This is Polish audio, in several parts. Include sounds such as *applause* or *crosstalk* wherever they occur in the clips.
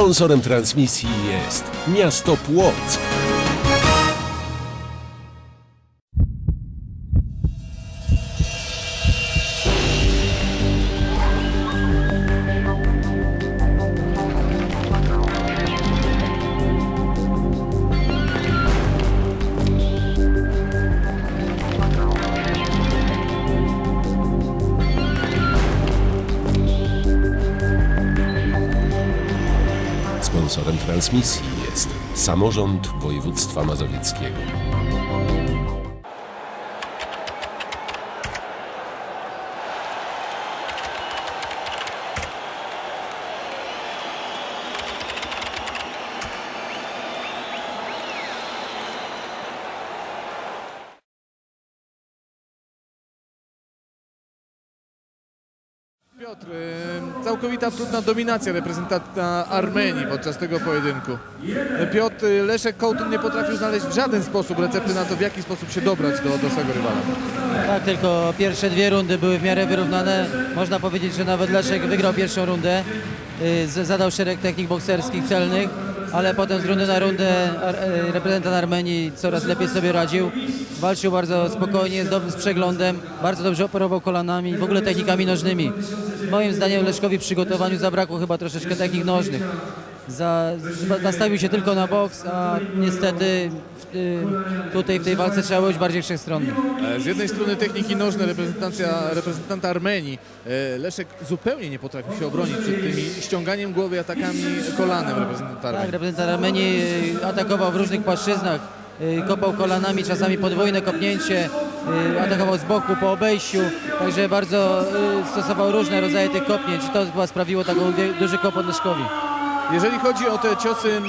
Sponsorem transmisji jest Miasto Płock. Transmisji jest Samorząd Województwa Mazowieckiego. Absolutna dominacja reprezentanta Armenii podczas tego pojedynku. Piotr Leszek Kołtun nie potrafił znaleźć w żaden sposób recepty na to, w jaki sposób się dobrać do, do swego rywala. Tak, tylko pierwsze dwie rundy były w miarę wyrównane. Można powiedzieć, że nawet Leszek wygrał pierwszą rundę. Y, Zadał szereg technik bokserskich celnych, ale potem z rundy na rundę y, reprezentant Armenii coraz lepiej sobie radził. Walczył bardzo spokojnie, z przeglądem, bardzo dobrze operował kolanami, w ogóle technikami nożnymi. Moim zdaniem Leszkowi w przygotowaniu zabrakło chyba troszeczkę technik nożnych. Za, nastawił się tylko na boks, a niestety y, tutaj w tej walce trzeba być bardziej wszechstronny. E, Z jednej strony techniki nożne reprezentacja, reprezentanta Armenii. E, Leszek zupełnie nie potrafił się obronić przed tymi ściąganiem głowy atakami kolanem reprezentanta Tak, Armenii. reprezentant Armenii y, atakował w różnych płaszczyznach. y, Kopał kolanami, czasami podwójne kopnięcie, atakował z boku po obejściu, także bardzo y, stosował różne rodzaje tych kopnięć. To chyba sprawiło taką duży kłopot Leszkowi. Jeżeli chodzi o te ciosy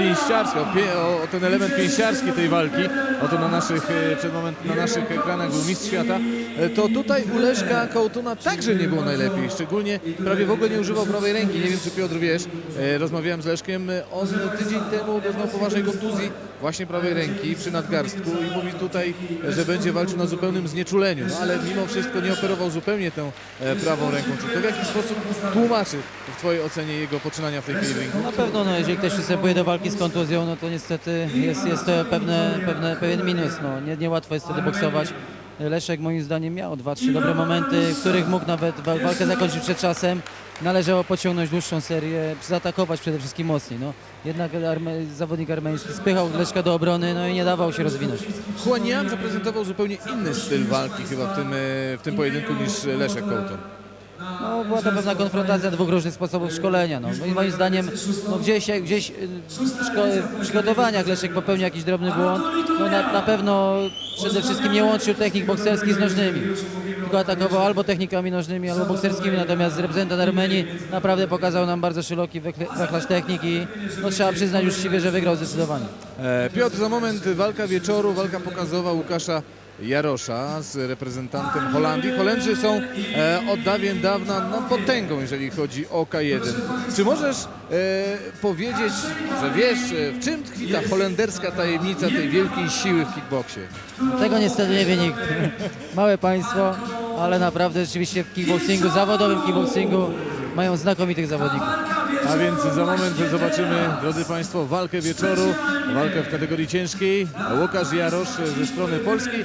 pięściarskie, o, pie, o, o ten element pięściarski tej walki, oto na naszych, e, przed moment, na naszych ekranach był mistrz świata, e, to tutaj u Leszka Kołtuna także nie było najlepiej, szczególnie prawie w ogóle nie używał prawej ręki, nie wiem czy Piotr wiesz, e, rozmawiałem z Leszkiem, on tydzień temu doznał poważnej kontuzji właśnie prawej ręki przy nadgarstku i mówi tutaj, że będzie walczył na zupełnym znieczuleniu, no, ale mimo wszystko nie operował zupełnie e, prawą ręką. Czy to w jakiś sposób tłumaczy w Twojej ocenie jego poczynania w tej chwili w ringu? Na pewno, no, jeżeli ktoś przystępuje do walki z kontuzją, no to niestety jest, jest to pewne, pewne, pewien minus. No. Nie, niełatwo jest wtedy boksować. Leszek moim zdaniem miał dwa, trzy dobre momenty, w których mógł nawet wa- walkę zakończyć przed czasem. Należało pociągnąć dłuższą serię, zaatakować przede wszystkim mocniej. No. Jednak arme, zawodnik armeński spychał Leszka do obrony no i nie dawał się rozwinąć. Juan zaprezentował zupełnie inny styl walki chyba w tym, e, w tym pojedynku niż Leszek Kołton. No, była to pewna konfrontacja dwóch różnych sposobów szkolenia. No. Moim zdaniem no, gdzieś, gdzieś y, w, szko- w przygotowaniach Leszek popełnił jakiś drobny błąd. No, na, na pewno przede wszystkim nie łączył technik bokserskich z nożnymi. Tylko atakował albo technikami nożnymi, albo bokserskimi. Natomiast reprezentant Armenii naprawdę pokazał nam bardzo szeroki wachlarz technik i no, trzeba przyznać uczciwie, że wygrał zdecydowanie. E, Piotr, za moment walka wieczoru, walka pokazowa Łukasza Jarosza z reprezentantem Holandii. Holendrzy są e, od dawien dawna no, potęgą, jeżeli chodzi o K1. Czy możesz e, powiedzieć, że wiesz, e, w czym tkwi ta holenderska tajemnica tej wielkiej siły w kickboksie? Tego niestety nie wie nikt. *laughs* Małe państwo, ale naprawdę rzeczywiście w kickboxingu, zawodowym kickboxingu mają znakomitych zawodników. A więc za moment zobaczymy, drodzy Państwo, walkę wieczoru, walkę w kategorii ciężkiej. Łukasz Jarosz ze strony Polski,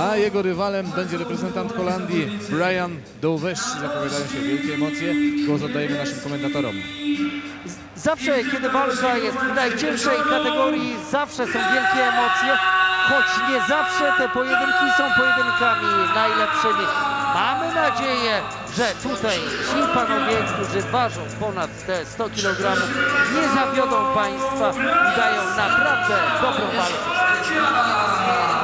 a jego rywalem będzie reprezentant Holandii Brian Dowesz. Zapowiadają się wielkie emocje. Głos oddajemy naszym komentatorom. Zawsze, kiedy walka jest w najcięższej kategorii, zawsze są wielkie emocje, choć nie zawsze te pojedynki są pojedynkami najlepszymi. Mamy nadzieję, że tutaj ci panowie, którzy ważą ponad te 100 kg, nie zawiodą Państwa i dają naprawdę dobrą walkę.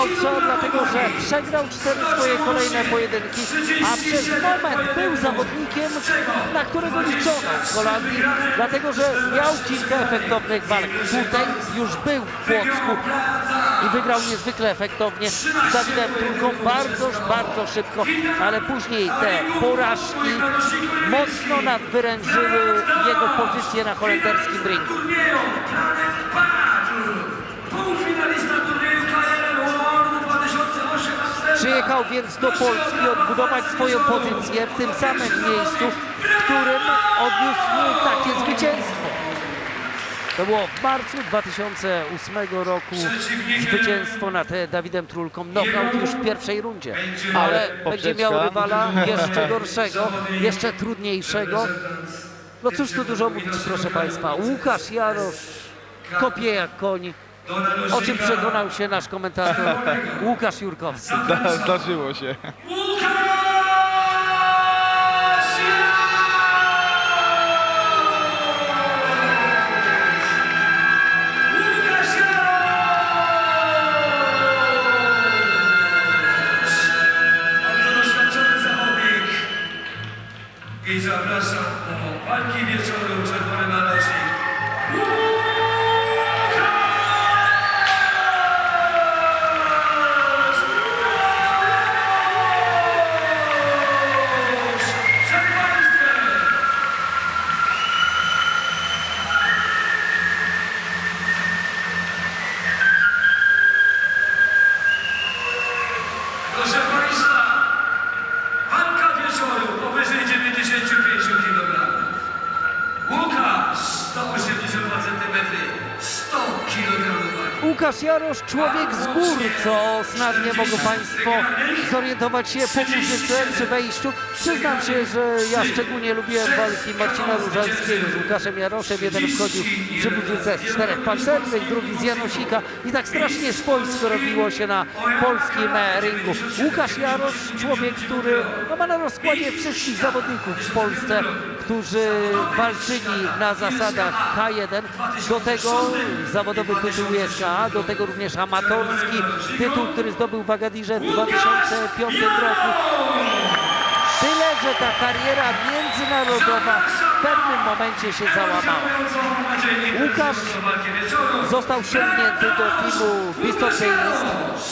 Daucha, dlatego że przegrał cztery swoje kolejne pojedynki, a przez moment był zawodnikiem, na którego liczono w Holandii, dlatego że miał kilka efektownych walk. Tutaj już był w Płocku i wygrał niezwykle efektownie z Dawidem bardzo, bardzo szybko, ale później te porażki mocno nadwyrężyły jego pozycję na holenderskim ringu. Przyjechał więc do Polski odbudować swoją pozycję w tym samym miejscu, w którym odniósł takie zwycięstwo. To było w marcu 2008 roku zwycięstwo nad e, Dawidem Trulką, knockout już w pierwszej rundzie. Ale będzie miał rywala jeszcze gorszego, jeszcze trudniejszego. No cóż tu dużo mówić, proszę Państwa. Łukasz Jarosz kopie jak koń. O czym przekonał się nasz komentator *laughs* Łukasz Jurkowski. Zda- Zdarzyło się. Jarosz, człowiek z gór, co snadnie mogą Państwo zorientować się po muzyce przy wejściu. Przyznam się, że ja szczególnie lubiłem walki Marcina Różalskiego z Łukaszem Jaroszem. Jeden wchodził przy muzyce z czterech pancernych, drugi z Janosika i tak strasznie swojsko robiło się na polskim ringu. Łukasz Jarosz, człowiek, który no, ma na rozkładzie wszystkich zawodników w Polsce, którzy walczyli na zasadach K1. Do tego zawodowy tytuł USKA, do tego również amatorski tytuł, który zdobył w Agadirze w 2005 roku. Tyle, że ta kariera międzynarodowa w pewnym momencie się załamała. Łukasz został ściągnięty do Bristol Davis.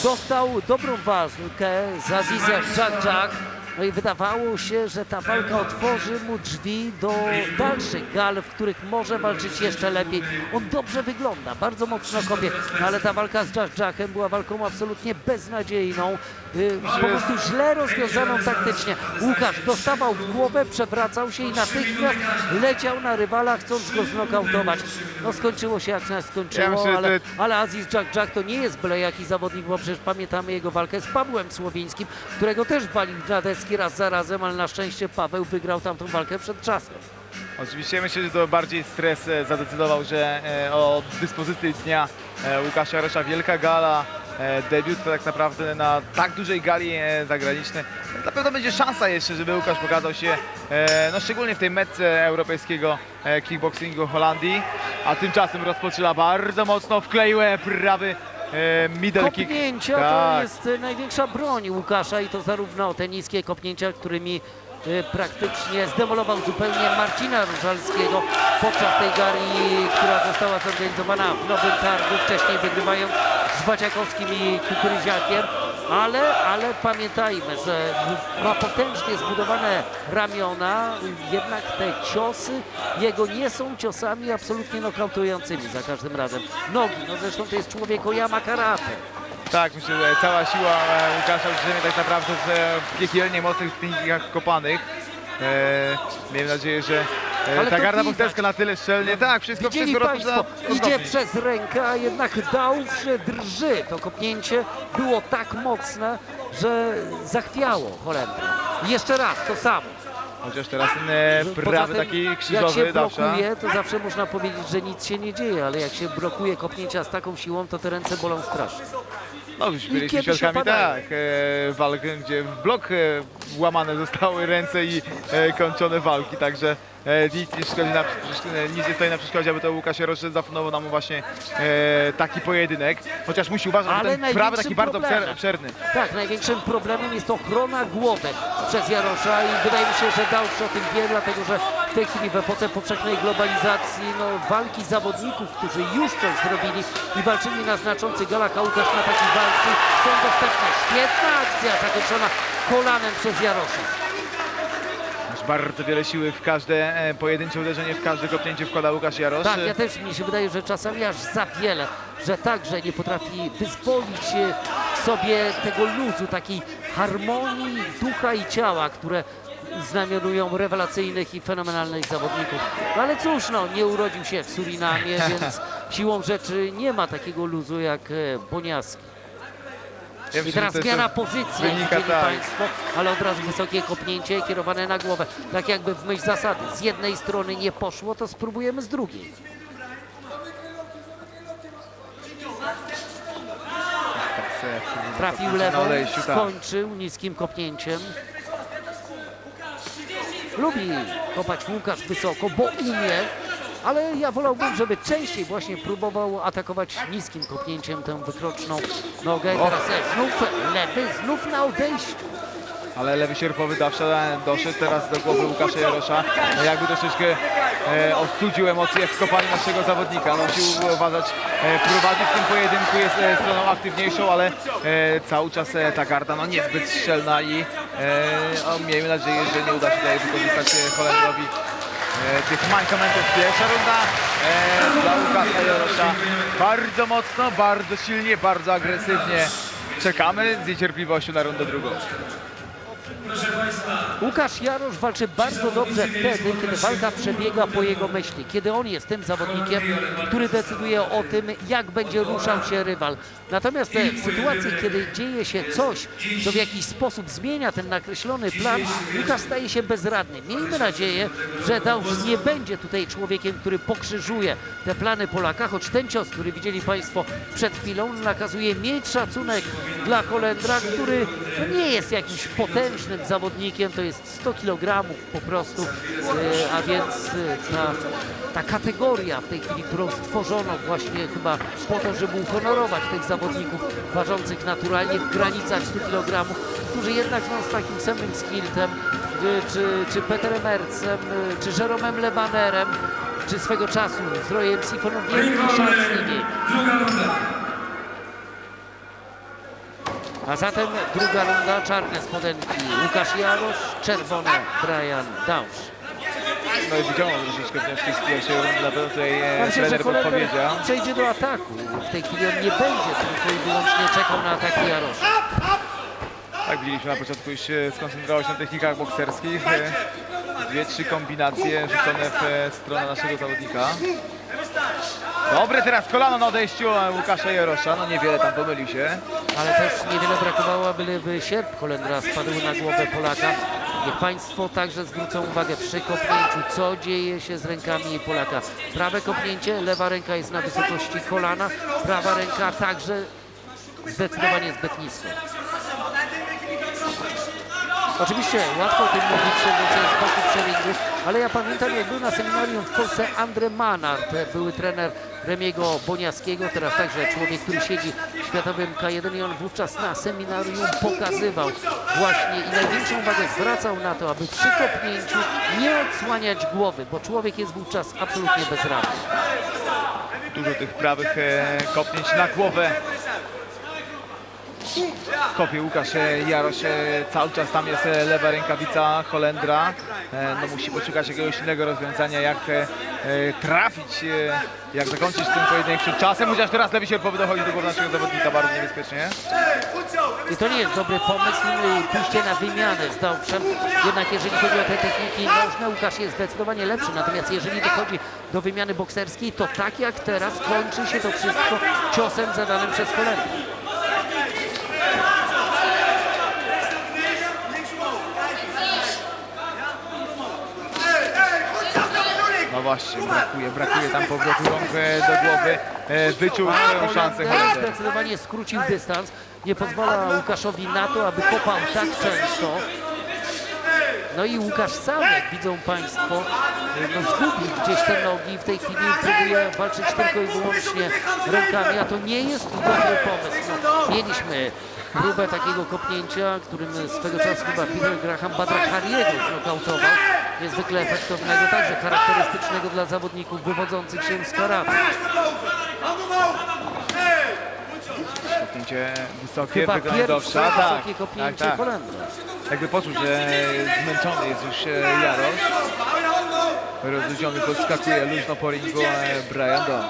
Dostał dobrą walkę z Azizem Jack Jack. No i wydawało się, że ta walka otworzy mu drzwi do dalszych gal, w których może walczyć jeszcze lepiej. On dobrze wygląda, bardzo mocno kopie, no ale ta walka z Jack Jackiem była walką absolutnie beznadziejną, y, po prostu źle rozwiązaną taktycznie. Łukasz dostawał w głowę, przewracał się i natychmiast leciał na rywala, chcąc go znokautować. No skończyło się jak się skończyło, ale, ale Aziz Jack Jack to nie jest byle jaki zawodnik, bo przecież pamiętamy jego walkę z Pawłem Słowińskim, którego też walił na deski raz za razem, ale na szczęście Paweł wygrał tamtą walkę przed czasem. Oczywiście myślę, że to bardziej stres e, zadecydował, że e, o dyspozycji dnia e, Łukasza Jarosza wielka gala, debiut tak naprawdę na tak dużej gali zagranicznej. Na pewno będzie szansa jeszcze, żeby Łukasz pokazał się, no szczególnie w tej metce europejskiego kickboxingu Holandii, a tymczasem rozpoczyna bardzo mocno wkleiłe prawy e, middle kick. Kopnięcia to Tak. jest y, największa broń Łukasza i to zarówno te niskie kopnięcia, którymi y, praktycznie zdemolował zupełnie Marcina Różalskiego podczas tej gali, która została zorganizowana w Nowym Targu, wcześniej wygrywając z Waciakowskim i Kukuryziakiem. Ale, ale pamiętajmy, że ma potężnie zbudowane ramiona, jednak te ciosy jego nie są ciosami absolutnie nokautującymi za każdym razem. Nogi, no zresztą to jest człowiek o yama karate. Tak, myślę, że cała siła e, Łukasza drzemie tak naprawdę w e, piekielnie mocnych technikach kopanych. E, miejmy nadzieję, że Ale ta to garda widać. bokserska na tyle szczelnie. Tak, wszystko, Widzieli wszystko Państwo, rozpoczyna idzie przez rękę, a jednak dałże drży. To kopnięcie było tak mocne, że zachwiało Holendra. Jeszcze raz to samo. Chociaż teraz e, Poza prawy tym, taki jak krzyżowy się Dawsza. blokuje, to zawsze można powiedzieć, że nic się nie dzieje, ale jak się blokuje kopnięcia z taką siłą, to te ręce bolą strasznie. No, już byliśmy świadkami tak, e, walk, gdzie w blok e, łamane zostały ręce i e, kończone walki, także e, nic, nie szkodzi na, przecież, nic nie stoi na przeszkodzie, aby to Łukasz Jarosz zafundował nam właśnie e, taki pojedynek, chociaż musi uważać, Ale że ten prawy taki bardzo problemem- obszerny. Tak, największym problemem jest ochrona głowy przez Jarosza i wydaje mi się, że Dausz o tym wie, dlatego że w tej chwili w epoce powszechnej globalizacji no, walki zawodników, którzy już coś zrobili i walczyli na znaczących galach, a Łukasz na takiej walce są dostępne. Świetna akcja zakończona kolanem przez Jarosza. Aż bardzo wiele siły w każde e, pojedyncze uderzenie, w każde kopnięcie wkłada Łukasz Jarosz. Tak, ja też mi się wydaje, że czasami aż za wiele, że także nie potrafi wyzwolić e, sobie tego luzu, takiej harmonii ducha i ciała, które znamionują rewelacyjnych i fenomenalnych zawodników. No ale cóż, no, nie urodził się w Surinamie, *laughs* więc siłą rzeczy nie ma takiego luzu jak e, Boniaski. Ja I teraz zmiana pozycji, widzieli tak. Państwo, ale od razu wysokie kopnięcie kierowane na głowę. Tak jakby w myśl zasady, z jednej strony nie poszło, to spróbujemy z drugiej. Tak, se- Trafił lewą, tak. skończył niskim kopnięciem. Lubi kopać Łukasz wysoko, bo umie, ale ja wolałbym, żeby częściej właśnie próbował atakować niskim kopnięciem tę wykroczną nogę. Teraz znów lewy, znów na odejściu. Ale lewy sierpowy Dawsza doszedł teraz do głowy Łukasza Jarosza. No jakby troszeczkę e, ostudził emocje w kopaniu naszego zawodnika. No, musi uważać, e, prowadzić w tym pojedynku, jest e, stroną aktywniejszą, ale e, cały czas e, ta garda no, niezbyt strzelna i e, o, miejmy nadzieję, że nie uda się tutaj wykorzystać e, Holendrowi e, tych mankamentów. Pierwsza runda e, dla Łukasza Jarosza. Bardzo mocno, bardzo silnie, bardzo agresywnie. Czekamy z niecierpliwością na rundę drugą. Łukasz Jarosz walczy bardzo dobrze wtedy, kiedy walka przebiega po jego myśli. Kiedy on jest tym zawodnikiem, który decyduje o tym, jak będzie ruszał się rywal. Natomiast w sytuacji, kiedy dzieje się coś, co w jakiś sposób zmienia ten nakreślony plan, Łukasz staje się bezradny. Miejmy nadzieję, że Dausz nie będzie tutaj człowiekiem, który pokrzyżuje te plany Polaka, choć ten cios, który widzieli Państwo przed chwilą, nakazuje mieć szacunek dla Kolendra, który nie jest jakimś potężnym zawodnikiem, to jest 100 kg po prostu, e, a więc e, ta, ta kategoria w tej chwili, którą stworzono właśnie chyba po to, żeby uhonorować tych zawodników ważących naturalnie w granicach 100 kg, którzy jednak no, z takim samym skiltem, e, czy, czy Peterem Ercem, czy Jeromem Lebanerem, czy swego czasu z Rojem Sifoną wielkich szans nie mieli. A zatem druga runda, czarne spodenki Łukasz Jarosz, czerwone Brian Dausz. No i widziałem troszeczkę wnioski z pierwszej rundy, na pewno tutaj e, Myślę, że trener podpowiedział. przejdzie do ataku. W tej chwili on nie będzie tylko i wyłącznie czekał na ataki Jarosza. Tak widzieliśmy na początku, już się skoncentrował się na technikach bokserskich. E, Dwie, trzy kombinacje rzucone w e, stronę naszego zawodnika. Dobre teraz kolano na odejściu Łukasza Jarosza, no niewiele tam pomylił się. Ale też niewiele brakowało, byleby sierp Kolendra spadł na głowę Polaka. Państwo także zwrócą uwagę przy kopnięciu, co dzieje się z rękami Polaka. Prawe kopnięcie, lewa ręka jest na wysokości kolana, prawa ręka także zdecydowanie zbyt nisko. Oczywiście łatwo o tym mówić, siedząc z ale ja pamiętam jak był na seminarium w Polsce Andre Manard, były trener Remiego Boniaskiego, teraz także człowiek, który siedzi w światowym K1 i on wówczas na seminarium pokazywał właśnie i największą uwagę zwracał na to, aby przy kopnięciu nie odsłaniać głowy, bo człowiek jest wówczas absolutnie bezradny. Dużo tych prawych e, kopnięć na głowę. Kopie Łukasz e, Jarosz, cały czas tam jest e, lewa rękawica Holendra. E, No musi poszukać jakiegoś innego rozwiązania, jak trafić, jak zakończyć ten pojedynek przed czasem, chociaż teraz lewy sierpowy dochodzi do głowy naszego zawodnika bardzo niebezpiecznie. I to nie jest dobry pomysł, pójście na wymianę z Dauszem. Jednak jeżeli chodzi o te techniki nożne, Łukasz jest zdecydowanie lepszy. Natomiast jeżeli dochodzi do wymiany bokserskiej, to tak jak teraz kończy się to wszystko ciosem zadanym przez kolego. Właśnie, brakuje, brakuje tam powrotu rąk e, do głowy. E, Wyczuł swoją szansę Holender Holender. zdecydowanie skrócił dystans. Nie pozwala Łukaszowi na to, aby kopał tak często. No i Łukasz sam, jak widzą Państwo, no zgubił gdzieś te nogi. W tej chwili próbuje walczyć tylko i wyłącznie rękami, a to nie jest dobry pomysł. No, mieliśmy próbę takiego kopnięcia, którym swego czasu chyba Peter Graham Badrachariego znokautował. Niezwykle efektownego, także charakterystycznego dla zawodników wywodzących się z karate. Kopnięcie wysokie, Chyba pierwsze dobrze. Tak, tak, kopnięcie tak. Holendra. Jakby poczuł, że zmęczony jest już e, Jarosz. Rozluźniony podskakuje luźno po ringu e, Brian Don.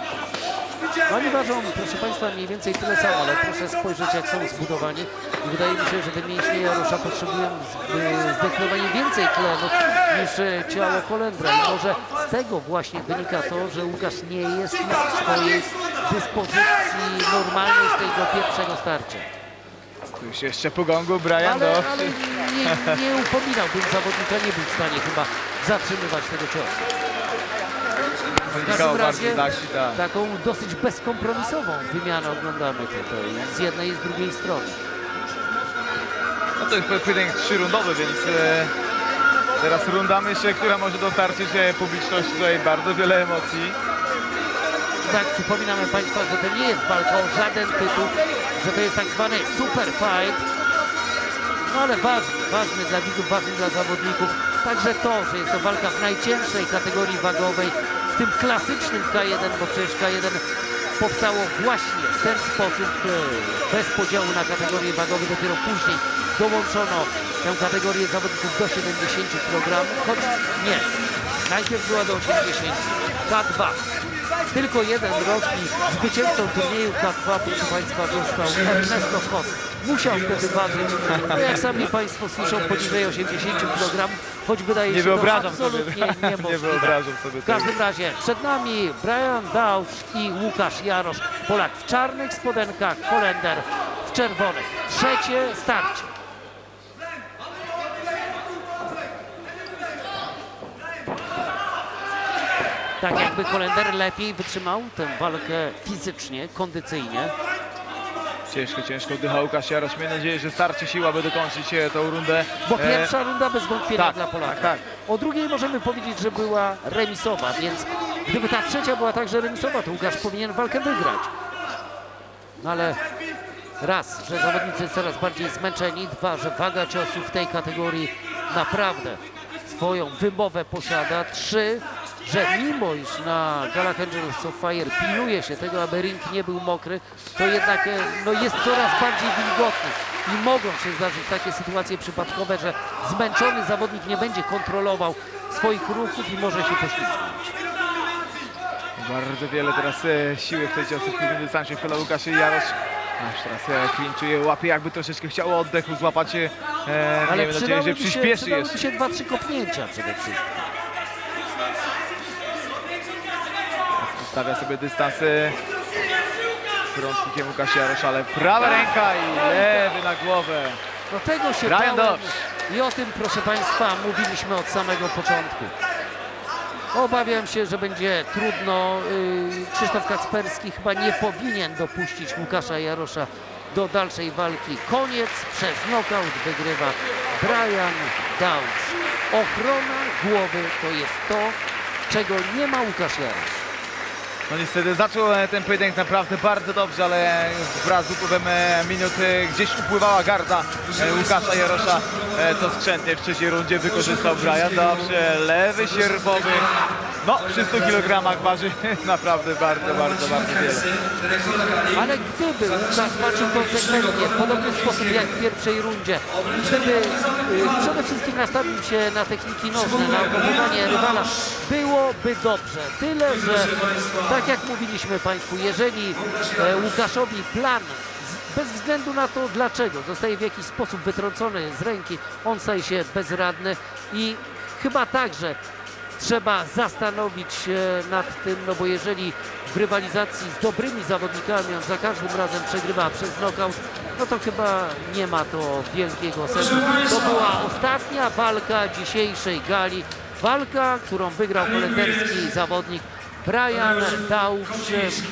No Oni ważą, proszę Państwa, mniej więcej tyle samo, ale proszę spojrzeć, jak są zbudowani. I wydaje mi się, że te mięśnie Jarosza potrzebują zdecydowanie więcej tlenu niż e, ciało Kolendra. I może z tego właśnie wynika to, że Łukasz nie jest w swojej dyspozycji normalnej z tego pierwszego starcia. Tu już jeszcze po gongu Brian Ale, Don. ale nie, nie upominałbym zawodnika, nie był w stanie chyba zatrzymywać tego ciosu. W Wynikało każdym bardzo razie tak, tak. taką dosyć bezkompromisową wymianę oglądamy tutaj z jednej i z drugiej strony. No to jest pojedynek trzyrundowy, więc e, teraz runda myślę, która może dostarczyć e, publiczności tutaj bardzo wiele emocji. Tak, przypominamy Państwa, że to nie jest walka o żaden tytuł, że to jest tak zwany super fight. No ale ważny, ważny dla widzów, ważny dla zawodników. Także to, że jest to walka w najcięższej kategorii wagowej, tym klasycznym K1, bo przecież K1 powstało właśnie w ten sposób, e, bez podziału na kategorie wagowe. Dopiero później dołączono tę kategorię zawodników do 70 kg, choć nie. Najpierw była do 80. K2. Tylko jeden rok i zwycięzcą turnieju K2, proszę Państwa, został Ernesto Kot. Musiał wtedy ważyć, no jak sami Państwo słyszą, poniżej 80 kg, choć wydaje Nie się to wyobrażam sobie, absolutnie *laughs* nie niemożliwe. wyobrażam sobie W każdym razie przed nami Brian Dauch i Łukasz Jarosz. Polak w czarnych spodenkach, Holender w czerwonych. Trzecie starcie. Tak jakby Holender lepiej wytrzymał tę walkę fizycznie, kondycyjnie. Ciężko, ciężko oddycha Łukasz Jarosz. Miejmy nadzieję, że starczy siła, by dokończyć e, tą rundę. Bo E, pierwsza runda bez wątpienia tak, dla Polaka. tak, tak. O drugiej możemy powiedzieć, że była remisowa, więc gdyby ta trzecia była także remisowa, to Łukasz powinien walkę wygrać. No ale raz, że zawodnicy coraz bardziej zmęczeni, dwa, że waga ciosów w tej kategorii naprawdę swoją wymowę posiada, trzy, że mimo iż na Galach Angels of Fire pilnuje się tego, aby ring nie był mokry, to jednak e, no, jest coraz bardziej wilgotny i mogą się zdarzyć takie sytuacje przypadkowe, że zmęczony zawodnik nie będzie kontrolował swoich ruchów i może się poślizgnąć. Bardzo wiele teraz e, siły w tej ciosy w tym dystansie wkłada Łukasz Jarosz. Aż teraz e, klinczuje, łapie jakby troszeczkę chciał oddechu złapać. E, Ale miejmy nadzieję, że się, przyspieszy jeszcze. się dwa, trzy kopnięcia przede wszystkim. Stawia sobie dystans e, frątnikiem Łukasz Jarosz, ale prawa ręka i lewy na głowę. No tego się Brian Dobbs. i o tym, proszę Państwa, mówiliśmy od samego początku. Obawiam się, że będzie trudno. Yy, Krzysztof Kacperski chyba nie powinien dopuścić Łukasza Jarosza do dalszej walki. Koniec przez knockout wygrywa Brian Downs. Ochrona głowy to jest to, czego nie ma Łukasz Jarosz. No niestety zaczął e, ten pojedynek naprawdę bardzo dobrze, ale wraz z upływem e, minut e, gdzieś upływała garda Łukasza Jarosza, co skrzętnie w trzeciej rundzie wykorzystał Brian. Dobrze, lewy sierpowy, no przy 100 kg waży *laughs* naprawdę bardzo, bardzo, bardzo wiele. Ale gdyby walczył konsekwentnie, w podobny sposób jak w pierwszej rundzie, gdyby y, przede wszystkim nastawił się na techniki nożne, na opanowanie rywala, byłoby dobrze. Tyle, że tak jak mówiliśmy Państwu, jeżeli e, Łukaszowi plan bez względu na to dlaczego zostaje w jakiś sposób wytrącony z ręki, on staje się bezradny i chyba także trzeba zastanowić się nad tym, no bo jeżeli w rywalizacji z dobrymi zawodnikami on za każdym razem przegrywa przez knockout, no to chyba nie ma to wielkiego sensu. To była ostatnia walka dzisiejszej gali walka, którą wygrał holenderski zawodnik Brian Dauch.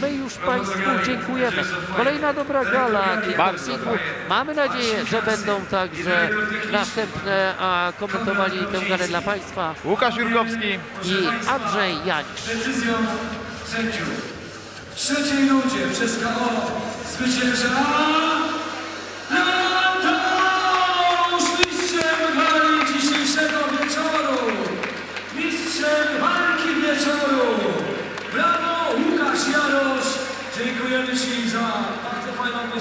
My już Państwu dziękujemy. Kolejna dobra gala kickboxingu. Mamy nadzieję, że będą także następne a, komentowali tę galę dla Państwa Łukasz Jurkowski, i Andrzej Janisz. Decyzją sędziów. W trzeciej rundzie przez KO zwycięża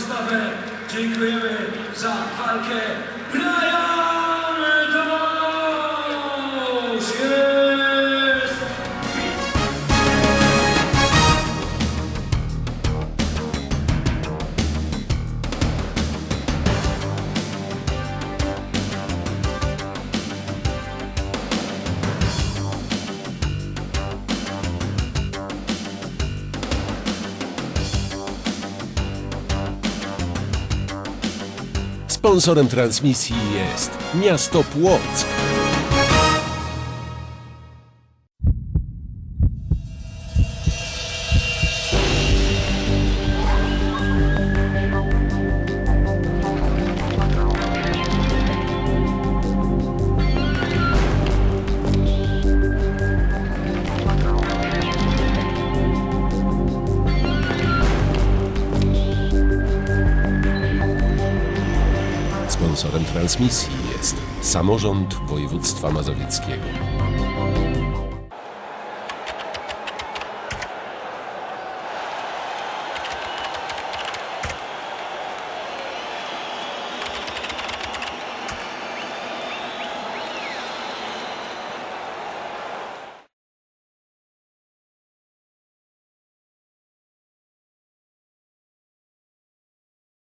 postawę. Dziękujemy za walkę. Brian Sponsorem transmisji jest Miasto Płock. Transmisji jest Samorząd Województwa Mazowieckiego.